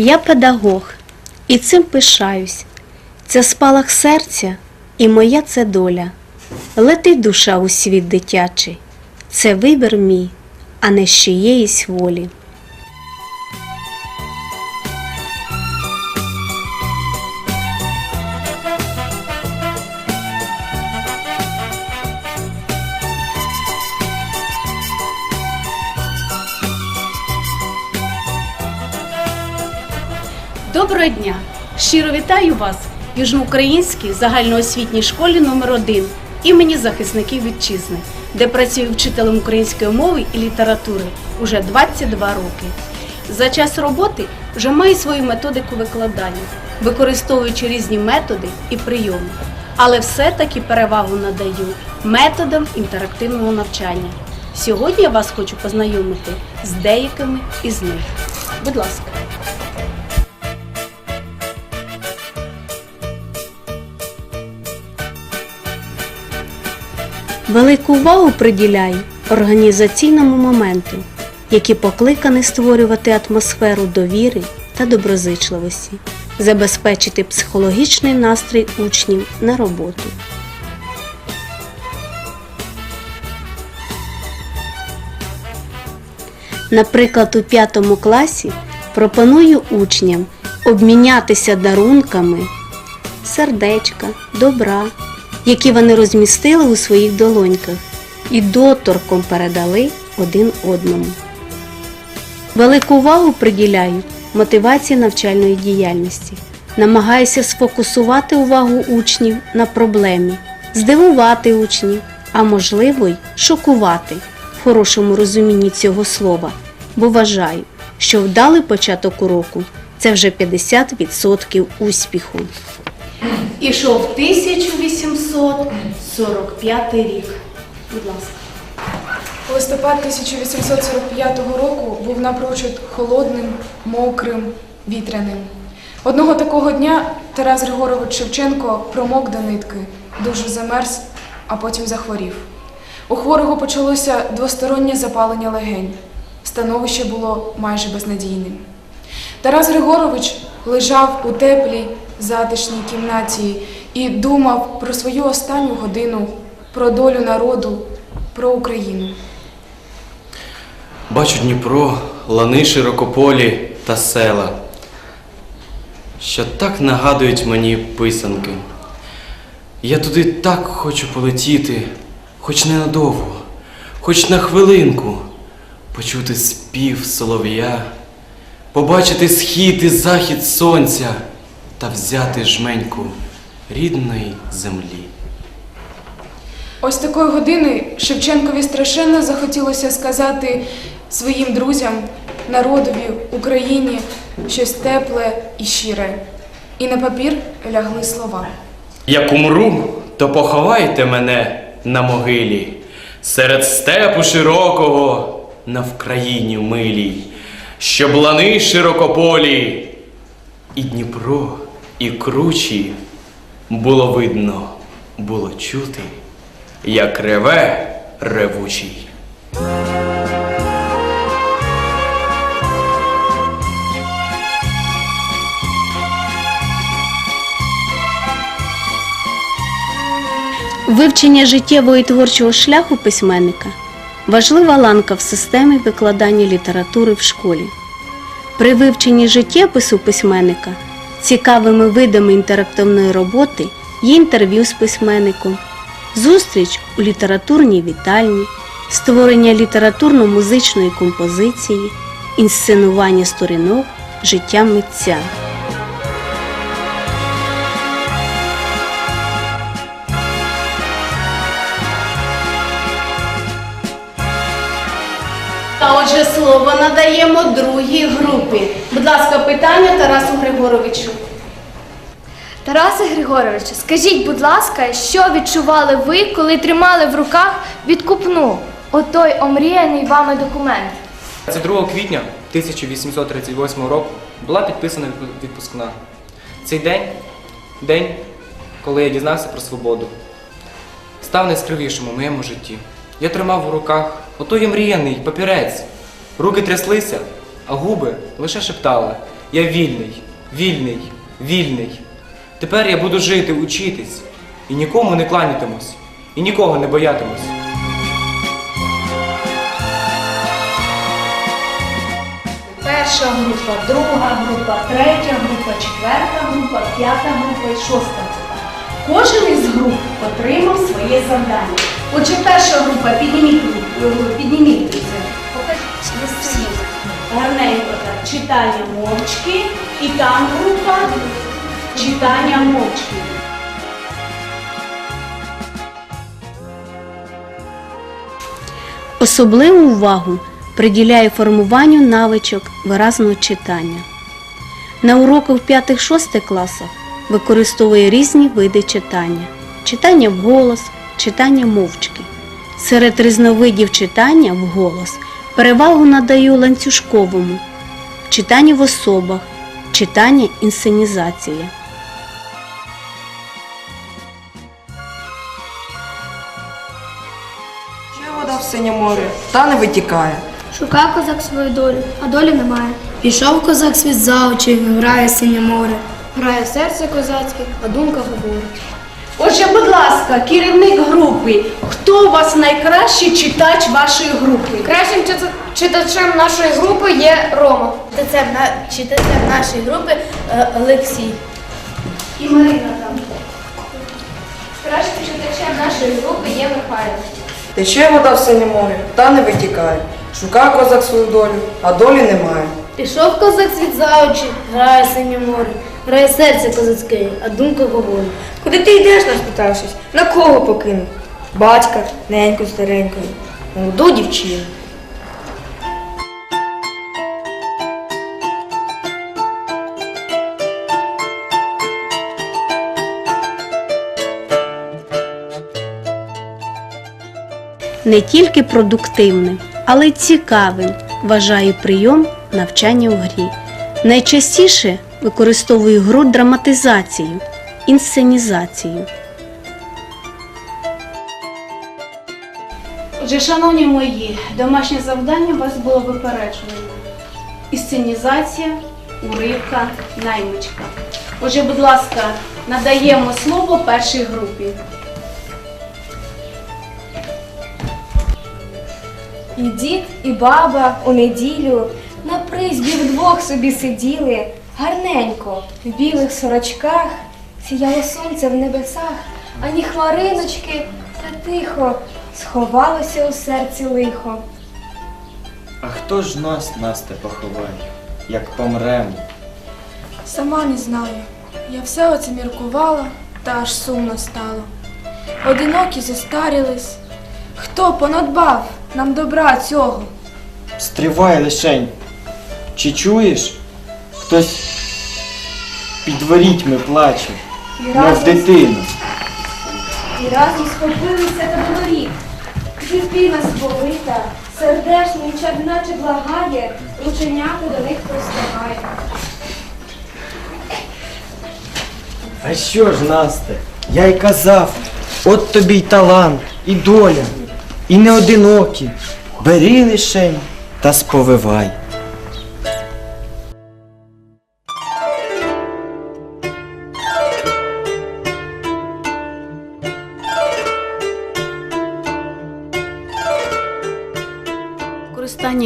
Я педагог, і цим пишаюсь. Це спалах серця, і моя це доля. Летить душа у світ дитячий. Це вибір мій, а не з чиєїсь волі. Доброго дня! Щиро вітаю вас в Южноукраїнській загальноосвітній школі номер 1 імені захисників вітчизни, де працюю вчителем української мови і літератури уже 22 роки. За час роботи вже маю свою методику викладання, використовуючи різні методи і прийоми. Але все-таки перевагу надаю методам інтерактивного навчання. Сьогодні я вас хочу познайомити з деякими із них. Будь ласка. Велику увагу приділяю організаційному моменту, який покликаний створювати атмосферу довіри та доброзичливості, забезпечити психологічний настрій учнів на роботу. Наприклад, у п'ятому класі пропоную учням обмінятися дарунками сердечка, добра, які вони розмістили у своїх долоньках і доторком передали один одному. Велику увагу приділяю мотивації навчальної діяльності. Намагаюся сфокусувати увагу учнів на проблемі, здивувати учнів, а можливо й шокувати в хорошому розумінні цього слова, бо вважаю, що вдалий початок уроку це вже 50% успіху. Ішов 1845 рік. Будь ласка. Листопад 1845 року був напрочуд холодним, мокрим, вітряним. Одного такого дня Тарас Григорович Шевченко промок до нитки, дуже замерз, а потім захворів. У хворого почалося двостороннє запалення легень. Становище було майже безнадійним. Тарас Григорович лежав у теплій, затишній кімнаті і думав про свою останню годину, про долю народу, про Україну. Бачу Дніпро, лани широкополі та села, що так нагадують мені писанки. Я туди так хочу полетіти, хоч ненадовго, хоч на хвилинку, почути спів солов'я, побачити схід і захід сонця та взяти жменьку рідної землі. Ось такої години Шевченкові страшенно захотілося сказати своїм друзям, народові, Україні щось тепле і щире. І на папір лягли слова. Як умру, то поховайте мене на могилі, серед степу широкого на Вкраїні милій, щоб лани широкополі, і Дніпро, і кручі було видно, було чути, як реве ревучий. Вивчення життєвого і творчого шляху письменника важлива ланка в системі викладання літератури в школі. При вивченні життєпису письменника цікавими видами інтерактивної роботи є інтерв'ю з письменником, зустріч у літературній вітальні, створення літературно-музичної композиції, інсценування сторінок життя митця. Слово надаємо другій групі. Будь ласка, питання Тарасу Григоровичу. Тарасе Григоровичу, скажіть, будь ласка, що відчували ви, коли тримали в руках відкупну отой омріяний вами документ? 22 квітня 1838 року була підписана відпускна. Цей день день, коли я дізнався про свободу, став найскравішим у моєму житті. Я тримав у руках отой омріяний папірець. Руки тряслися, а губи лише шептали Я вільний, вільний, вільний. Тепер я буду жити, учитись, і нікому не кланятимусь, і нікого не боятимусь. Перша група, друга група, третя група, четверта група, п'ята група і шоста група. Кожен із груп отримав своє завдання. Отже, перша група, підніміть підніміть руці. Гарненько так. Читання мовчки. І там група читання мовчки. Особливу увагу приділяє формуванню навичок виразного читання. На уроках в 5-6 класах використовує різні види читання: читання вголос, читання мовчки. Серед різновидів читання вголос перевагу надаю ланцюжковому, читанню в особах, читання інсценізація. Ще вода в синє море, та не витікає. Шукав козак свою долю, а долі немає. Пішов козак світ за очі, грає синє море. Грає серце козацьке, а думка говорить. Отже, будь ласка, керівник групи, хто у вас найкращий читач вашої групи? Кращим чита- читачем нашої групи є Рома. Читацем, на... читацем нашої групи е, Олексій. І Марина там. Кращим читачем нашої групи є Михайло. Тече вода в синє море, та не витікає. Шукав козак свою долю, а долі немає. Пішов козак світ за очі, грає синє море. Грає серце козацьке, а думка говорить. Куди ти йдеш, нас питавшись? На кого покинув? Батька, неньку стареньку, молоду дівчину. Не тільки продуктивним, але й цікавим вважаю прийом навчання в грі. Найчастіше використовую гру драматизацію, інсценізацію. Отже, шановні мої, домашнє завдання у вас було випереджено. Інсценізація, уривка, наймичка. Отже, будь ласка, надаємо слово першій групі. І дід, і баба у неділю на призбі вдвох собі сиділи, гарненько, в білих сорочках, сіяло сонце в небесах, ані хмариночки, та тихо, сховалося у серці лихо. А хто ж нас, Насте, поховає, як помремо? Сама не знаю. Я все оце міркувала, та аж сумно стало. Одинокі зостарілись. Хто понадбав нам добра цього? Стривай лишень. Чи чуєш? Хтось під ворітьми плаче, І мов разом, дитина. і разом схопилися та дворі. Дитина сповита, сердешним чадначе благає, рученята до них простягає. А що ж, Насте? Я й казав, от тобі й талант, і доля, і не одинокі. Бери лишень та сповивай.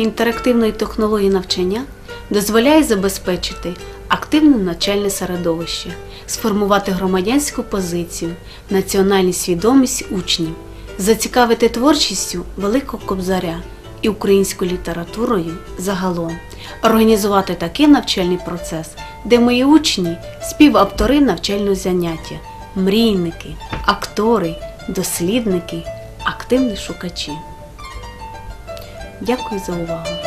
Інтерактивної технології навчання дозволяє забезпечити активне навчальне середовище, сформувати громадянську позицію, національну свідомість учнів, зацікавити творчістю великого кобзаря і українською літературою загалом, організувати такий навчальний процес, де мої учні співавтори навчального заняття, мрійники, актори, дослідники, активні шукачі. Дякую за увагу.